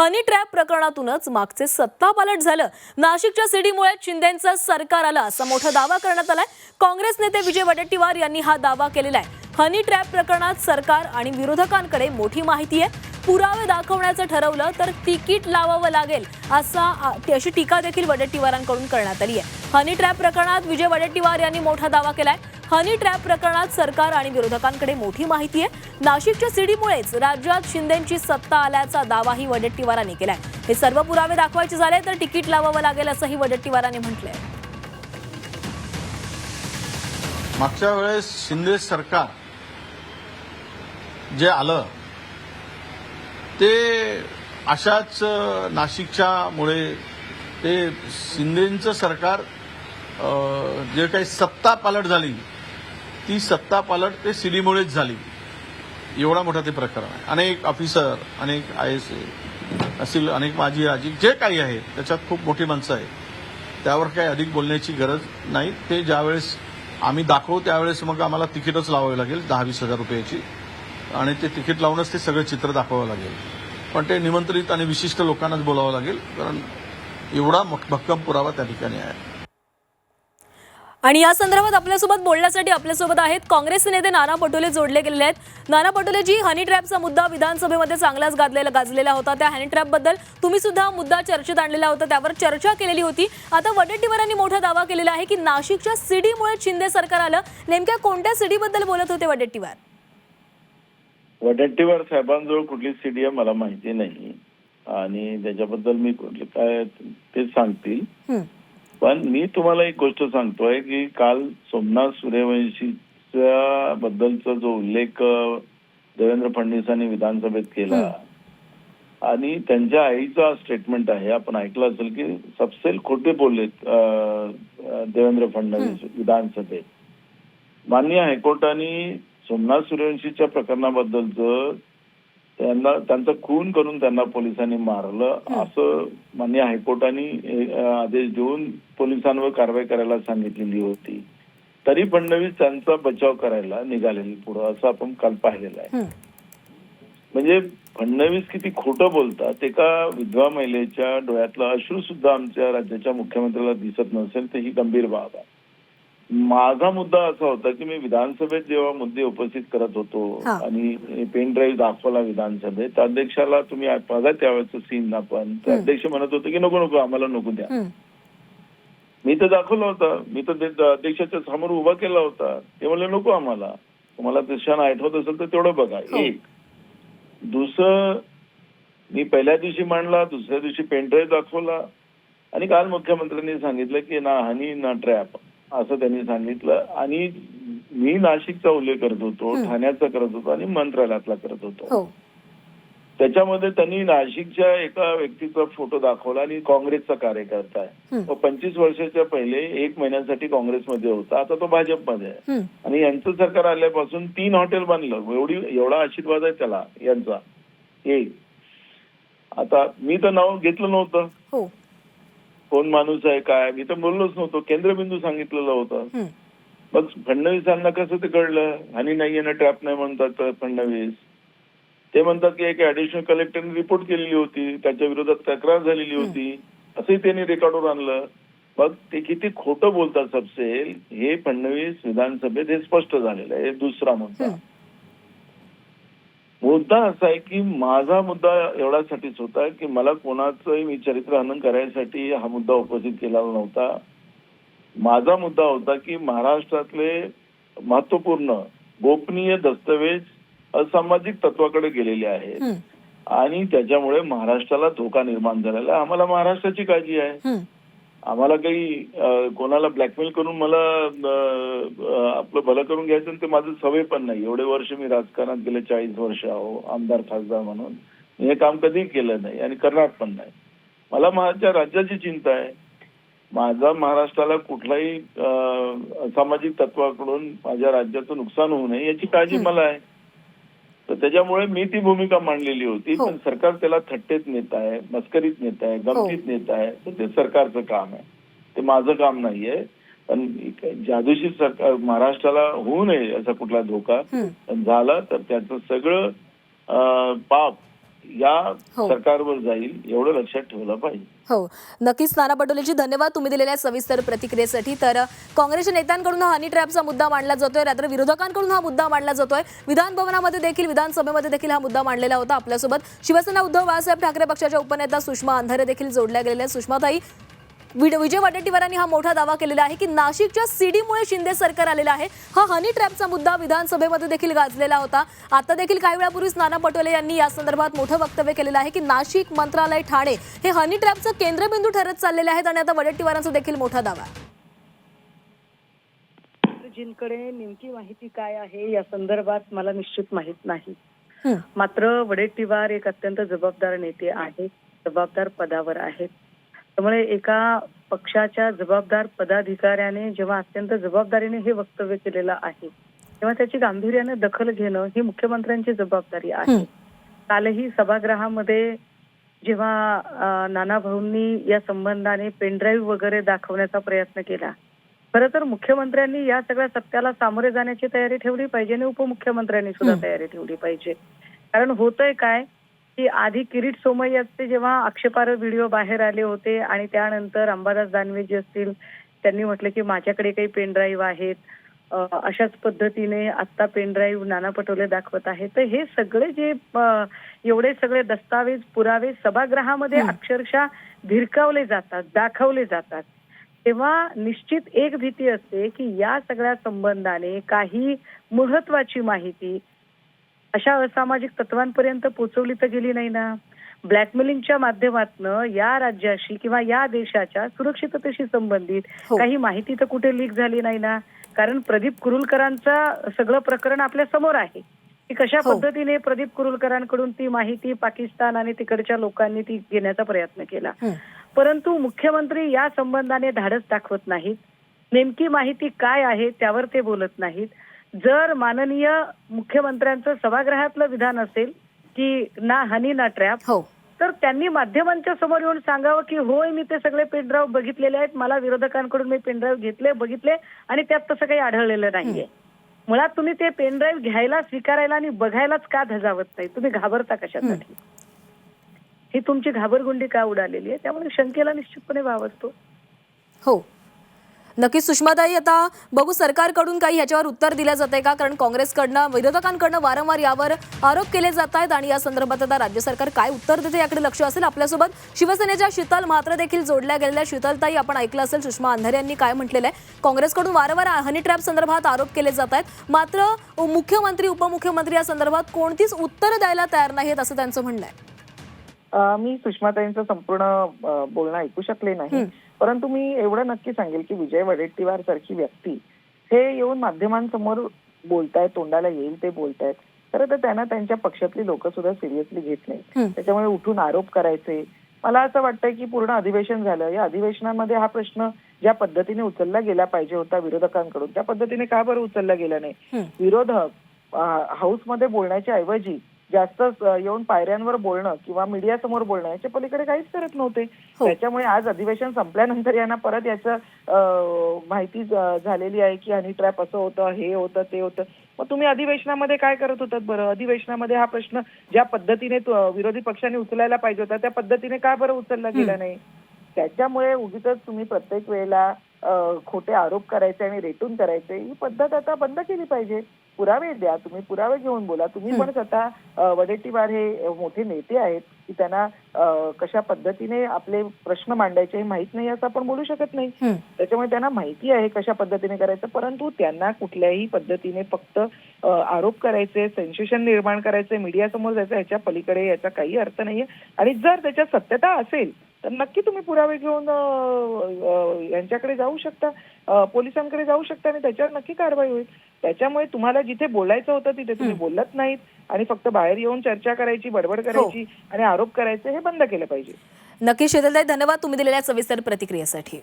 Honey trap प्रकरणातूनच मागचे सत्ता पालट झालं. नाशिकच्या सीडीमुळे शिंदेचं सरकार आलं असा मोठा दावा करण्यात आलाय. काँग्रेस नेते विजय वडेट्टीवार यांनी हा दावा केलेला आहे. हनी ट्रॅप प्रकरणात सरकार आणि विरोधकांकडे मोठी माहिती आहे. पुरावे दाखवण्याचं ठरवलं तर तिकीट लावावं लागेल असा ती- अशी टीका देखील वडेट्टीवारांकडून करण्यात आली आहे. हनी ट्रॅप प्रकरणात विजय वडेट्टीवार यांनी मोठा दावा केलाय. हनी ट्रॅप प्रकरणात सरकार आणि विरोधकांकडे मोठी माहिती आहे. नाशिकच्या सीडीमुळेच राज्यात शिंदेची सत्ता आल्याचा दावाही वडेट्टीवारांनी केलाय. हे सर्व पुरावे दाखवायचे झाले तर तिकीट लावावं लागेल असंही वडेट्टीवारांनी म्हटलंय. मागच्या वेळेस शिंदे सरकार जे आलं ते अशाच नाशिकच्या मुळे ते शिंदेचं सरकार जे काही सत्ता पालट झाली ती सत्ता पालट ते सीडीमुळेच झाली. एवढा मोठा ते प्रकरण आहे. अनेक ऑफिसर अनेक आय एस असतील अनेक माजी आजी जे काही आहेत त्याच्यात खूप मोठी माणसं आहेत. त्यावर काही अधिक बोलण्याची गरज नाही. ते ज्यावेळेस आम्ही दाखवू त्यावेळेस मग आम्हाला तिकीटच लावावी लागेल दहा वीस हजार रुपयाची. आणि ते तिकीट लावूनच ते सगळं चित्र दाखवावं लागेल. पण ते निमंत्रित आणि विशिष्ट लोकांनाच बोलावं लागेल कारण एवढा मोठ- भक्कम पुरावा त्या ठिकाणी आहे. आणि या संदर्भात आपल्यासोबत बोलण्यासाठी आपल्यासोबत आहेत काँग्रेसचे नेते नाना पटोले जोडले गेलेले आहेत. नाना पटोले जी हनी ट्रॅपचा मुद्दा विधानसभेमध्ये चांगलाच गाजलेला गाजलेला होता. त्या हनी ट्रॅपबद्दल तुम्ही सुद्धा मुद्दा चर्चेत आणलेला होता. त्यावर चर्चा केलेली होती. आता वडेट्टीवारांनी मोठा दावा केलेला आहे की नाशिकच्या सीडीमुळे शिंदे सरकार आलं. नेमक्या कोणत्या सीडीबद्दल बोलत होते वडेट्टीवार? वडेट्टीवार साहेबांजवळ कुठली सीडी आहे मला माहिती नाही. आणि त्याच्याबद्दल मी कुठले काय ते सांगतील. पण मी तुम्हाला एक गोष्ट सांगतोय की काल सोमनाथ सूर्यवंशीच्या बद्दलचा जो उल्लेख देवेंद्र फडणवीसांनी विधानसभेत केला आणि त्यांच्या आईचा स्टेटमेंट आहे आपण ऐकलं असेल की सबसेल खोटे बोललेत देवेंद्र फडणवीस विधानसभेत. माननीय हायकोर्टाने सोमनाथ सूर्यवंशीच्या प्रकरणाबद्दलचं त्यांना त्यांचा खून करून त्यांना पोलिसांनी मारलं. असं मान्य हायकोर्टाने आदेश देऊन पोलिसांवर कारवाई करायला सांगितलेली होती. तरी फडणवीस त्यांचा बचाव करायला निघालेले पुढं असं आपण काल पाहिलेलं आहे. म्हणजे फडणवीस किती खोटं बोलतात एका विधवा महिलेच्या डोळ्यातलं अश्रू सुद्धा आमच्या राज्याच्या मुख्यमंत्र्याला दिसत नसेल तर ही गंभीर बाब आहे. माझा मुद्दा असा होता की मी विधानसभेत जेव्हा मुद्दे उपस्थित करत होतो. आणि पेन ड्राईव्ह दाखवला विधानसभेत अध्यक्षाला तुम्ही बघा त्यावेळेचं सीन आपण तर. अध्यक्ष म्हणत होते की नको नको आम्हाला नको द्या. मी तर दाखवला होता. मी तर अध्यक्षाच्या समोर उभा केला होता. ते म्हणले नको आम्हाला. तुम्हाला ते क्षण आठवत असेल तर तेवढं बघा. हो. एक. दुसरं मी पहिल्या दिवशी मांडला दुसऱ्या दिवशी पेनड्राईव्ह दाखवला. आणि काल मुख्यमंत्र्यांनी सांगितलं की ना हनी ना ट्रॅप. असं त्यांनी सांगितलं. आणि मी नाशिकचा उल्लेख करत होतो. ठाण्याचा करत होतो आणि मंत्रालयातला करत होतो. हो. त्याच्यामध्ये त्यांनी नाशिकच्या एका व्यक्तीचा फोटो दाखवला आणि काँग्रेसचा कार्यकर्ता आहे. तो पंचवीस वर्षाच्या पहिले एक महिन्यासाठी काँग्रेसमध्ये होता. आता तो भाजपमध्ये आहे. आणि यांचं सरकार आल्यापासून तीन हॉटेल बांधलं एवढी एवढा आशीर्वाद आहे त्याला यांचा. एक आता मी तर नाव घेतलं नव्हतं. हो. कोण माणूस आहे काय मी तर बोललोच नव्हतो. केंद्रबिंदू सांगितलेलं होतं. मग फडणवीसांना कसं ते कळलं? आणि नाही ना ट्रॅप नाही म्हणतात फडणवीस. ते म्हणतात की एक ऍडिशनल कलेक्टरने रिपोर्ट केलेली होती. त्याच्या विरोधात तक्रार झालेली होती. असंही त्यांनी रेकॉर्डवर आणलं. मग ते किती खोटं बोलतात सबसेल हे फडणवीस विधानसभेत हे स्पष्ट झालेलं आहे. हे दुसरा मुद्दा. मुद्दा असा आहे की माझा मुद्दा एवढ्यासाठीच होता की मला कोणाचंही मी चरित्र हनन करायसाठी हा मुद्दा उपस्थित केलेला नव्हता. माझा मुद्दा होता की महाराष्ट्रातले महत्त्वपूर्ण गोपनीय दस्तवेज असामाजिक तत्वाकडे गेलेले आहेत. आणि त्याच्यामुळे महाराष्ट्राला धोका निर्माण झालेला आहे. आम्हाला महाराष्ट्राची काळजी आहे. आम्हाला काही कोणाला ब्लॅकमेल करून मला आपलं भलं करून घ्यायचं ते माझं सवय पण नाही. एवढे वर्ष मी राजकारणात गेले चाळीस वर्ष आहो आमदार खासदार म्हणून. मी हे काम कधी केलं नाही आणि करणार पण नाही. मला माझ्या राज्याची चिंता आहे. माझा महाराष्ट्राला कुठलाही सामाजिक तत्वाकडून माझ्या राज्याचं नुकसान होऊ नये याची काळजी मला आहे. त्याच्यामुळे मी ती भूमिका मांडलेली होती हो. पण सरकार त्याला थट्टेत नेत आहे मस्करीत नेत आहे गमतीत नेत आहे तर ते सरकारचं काम आहे ते माझं काम नाहीये पण जादूशी सरकार महाराष्ट्राला होऊ नये असा कुठला धोका हं. पण झाला तर त्याचं सगळं पाप या हो. सरकारवर जाईल एवढं लक्षात ठेवलं पाहिजे. हो. नक्कीच नाना पटोलेजी धन्यवाद तुम्ही दिलेल्या सविस्तर प्रतिक्रियेसाठी. तर काँग्रेसच्या नेत्यांकडून हा हनी ट्रॅपचा मुद्दा मांडला जातोय रात्र विरोधकांकडून हा मुद्दा मांडला जातोय. विधान भवनामध्ये देखील विधानसभेमध्ये देखील हा मुद्दा मांडलेला होता आपल्यासोबत. शिवसेना उद्धव बाळासाहेब ठाकरे पक्षाच्या उपनेता सुषमा अंधारे देखील जोडल्या गेलेल्या. सुषमाताई विजय वडेट्टीवारांनी हा मोठा दावा केलेला आहे की नाशिकच्या सीडीमुळे शिंदे सरकार आलेलं आहे हा हनी ट्रॅपचा मुद्दा विधानसभेमध्ये देखील गाजलेला होता आता देखील काही वेळापूर्वीच नाना पटोले यांनी या संदर्भात मोठं वक्तव्य केलेलं आहे की नाशिक मंत्रालय ठाणे हे हनी ट्रॅपचं केंद्रबिंदू ठरत चाललेले आहेत आणि आता वडेट्टीवारांचा देखील मोठा दावा आहे. जिंकडे नेमकी माहिती काय आहे या संदर्भात मला निश्चित माहीत नाही. मात्र वडेट्टीवार एक अत्यंत जबाबदार नेते आहेत जबाबदार पदावर आहेत त्यामुळे एका पक्षाच्या जबाबदार पदाधिकाऱ्याने जेव्हा अत्यंत जबाबदारीने हे वक्तव्य केलेलं आहे तेव्हा त्याची गांभीर्याने दखल घेणं ही मुख्यमंत्र्यांची जबाबदारी आहे. कालही सभागृहामध्ये जेव्हा नाना भाऊंनी या संबंधाने पेनड्राईव्ह वगैरे दाखवण्याचा प्रयत्न केला खरं तर मुख्यमंत्र्यांनी या सगळ्या सत्याला सामोरे जाण्याची तयारी ठेवली पाहिजे आणि उपमुख्यमंत्र्यांनी सुद्धा. तयारी ठेवली पाहिजे कारण होतंय काय की आधी किरीट सोमय्याचे जेव्हा आक्षेपार्ह व्हिडिओ बाहेर आले होते आणि त्यानंतर अंबादास दानवे जे असतील त्यांनी म्हटलं की माझ्याकडे काही पेनड्राईव्ह आहेत. अ, अशाच पद्धतीने आता पेनड्राईव्ह नाना पटोले दाखवत आहे तर हे सगळे जे एवढे सगळे दस्तावेज पुरावे सभागृहामध्ये. अक्षरशः भिरकावले जातात दाखवले जातात. तेव्हा निश्चित एक भीती असते की या सगळ्या संबंधाने काही महत्वाची माहिती अशा असामाजिक तत्वांपर्यंत पोहोचवली तर गेली नाही ना ब्लॅकमेलिंगच्या माध्यमातनं या राज्याशी किंवा या देशाच्या सुरक्षिततेशी संबंधित हो. काही माहिती तर कुठे लीक झाली नाही ना कारण प्रदीप कुरुलकरांचा सगळं प्रकरण आपल्यासमोर आहे की कशा हो. पद्धतीने प्रदीप कुरुलकरांकडून ती माहिती पाकिस्तान आणि तिकडच्या लोकांनी ती घेण्याचा प्रयत्न केला. परंतु मुख्यमंत्री या संबंधाने धाडस दाखवत नाहीत नेमकी माहिती काय आहे त्यावर ते बोलत नाहीत जर माननीय मुख्यमंत्र्यांचं सभागृहातलं विधान असेल की ना हनी ना ट्रॅप हो. तर त्यांनी माध्यमांच्या समोर येऊन सांगावं की होय मी ते सगळे पेनड्राईव्ह बघितलेले आहेत मला विरोधकांकडून मी पेनड्राईव्ह घेतले बघितले आणि त्यात तसं काही आढळलेलं नाहीये. मुळात तुम्ही ते पेनड्राईव्ह घ्यायला स्वीकारायला आणि बघायलाच का धजावत नाही? तुम्ही घाबरता कशासाठी? ही. तुमची घाबरगुंडी का उडालेली आहे? त्यामुळे शंकेला निश्चितपणे वाव असतो हो. नक्कीच सुषमाताई आता बघू सरकारकडून काही ह्याच्यावर उत्तर दिलं जात आहे का? कारण काँग्रेसकडनं विरोधकांकडनं वारंवार यावर आरोप केले जात आहेत आणि या संदर्भात आता राज्य सरकार काय उत्तर देते याकडे लक्ष असेल आपल्यासोबत. शिवसेनेच्या शीतल म्हात्रे देखील जोडल्या गेलेल्या शीतलताई आपण ऐकलं असेल सुषमा अंधारे यांनी काय म्हटलेलं आहे? काँग्रेसकडून वारंवार हनी ट्रॅप संदर्भात आरोप केले जात आहेत. मात्र मुख्यमंत्री उपमुख्यमंत्री या संदर्भात कोणतीच उत्तरं द्यायला तयार नाहीत असं त्यांचं म्हणणं आहे. मी सुषमाताईंचं संपूर्ण बोलणं ऐकू शकले नाही. परंतु मी एवढं नक्की सांगेल की विजय वडेट्टीवार सारखी व्यक्ती हे येऊन माध्यमांसमोर बोलतायत तोंडाला येईल ते बोलतायत. खरं तर त्यांना त्यांच्या पक्षातली लोक सुद्धा सिरियसली घेत. नाही त्याच्यामुळे उठून आरोप करायचे. मला असं वाटतंय की पूर्ण अधिवेशन झालं. या अधिवेशनामध्ये हा प्रश्न ज्या पद्धतीने उचलला गेला पाहिजे होता विरोधकांकडून त्या पद्धतीने का बरं उचलला गेला नाही. विरोधक हाऊसमध्ये बोलण्याच्या ऐवजी जास्त येऊन पायऱ्यांवर बोलणं किंवा मीडिया समोर बोलणं याच्या पलीकडे काहीच करत नव्हते. हो. त्याच्यामुळे आज अधिवेशन संपल्यानंतर यांना परत याचं माहिती झालेली आहे की हनी ट्रॅप असं होतं हे होतं ते होतं. मग तुम्ही अधिवेशनामध्ये काय करत होतात बरं? अधिवेशनामध्ये हा प्रश्न ज्या पद्धतीने विरोधी पक्षाने उचलायला पाहिजे होता त्या पद्धतीने का बरं उचलला गेला नाही? त्याच्यामुळे उगीच तुम्ही प्रत्येक वेळेला खोटे आरोप करायचे आणि रेटून करायचे ही पद्धत आता बंद केली पाहिजे. पुरावे द्या तुम्ही पुरावे घेऊन बोला. तुम्ही पण स्वतः वडेट्टीवार हे मोठे नेते आहेत की त्यांना कशा पद्धतीने आपले प्रश्न मांडायचे हे माहीत नाही असं आपण बोलू शकत नाही. त्याच्यामुळे त्यांना माहिती आहे कशा पद्धतीने करायचं परंतु त्यांना कुठल्याही पद्धतीने फक्त आरोप करायचे सेन्सेशन निर्माण करायचे मीडिया समोर जायचं ह्याच्या पलीकडे याचा काही अर्थ नाहीये. आणि जर त्याच्यात सत्यता असेल तर नक्की तुम्ही पुरावे घेऊन यांच्याकडे जाऊ शकता पोलिसांकडे जाऊ शकता आणि त्याच्यावर नक्की कारवाई होईल. त्याच्यामुळे तुम्हाला जिथे बोलायचं होतं तिथे तुम्ही बोलत नाहीत आणि फक्त बाहेर येऊन चर्चा करायची बडबड करायची आणि आरोप करायचे हे बंद केलं पाहिजे. नक्की शीतलताई धन्यवाद तुम्ही दिलेल्या सविस्तर प्रतिक्रियेसाठी.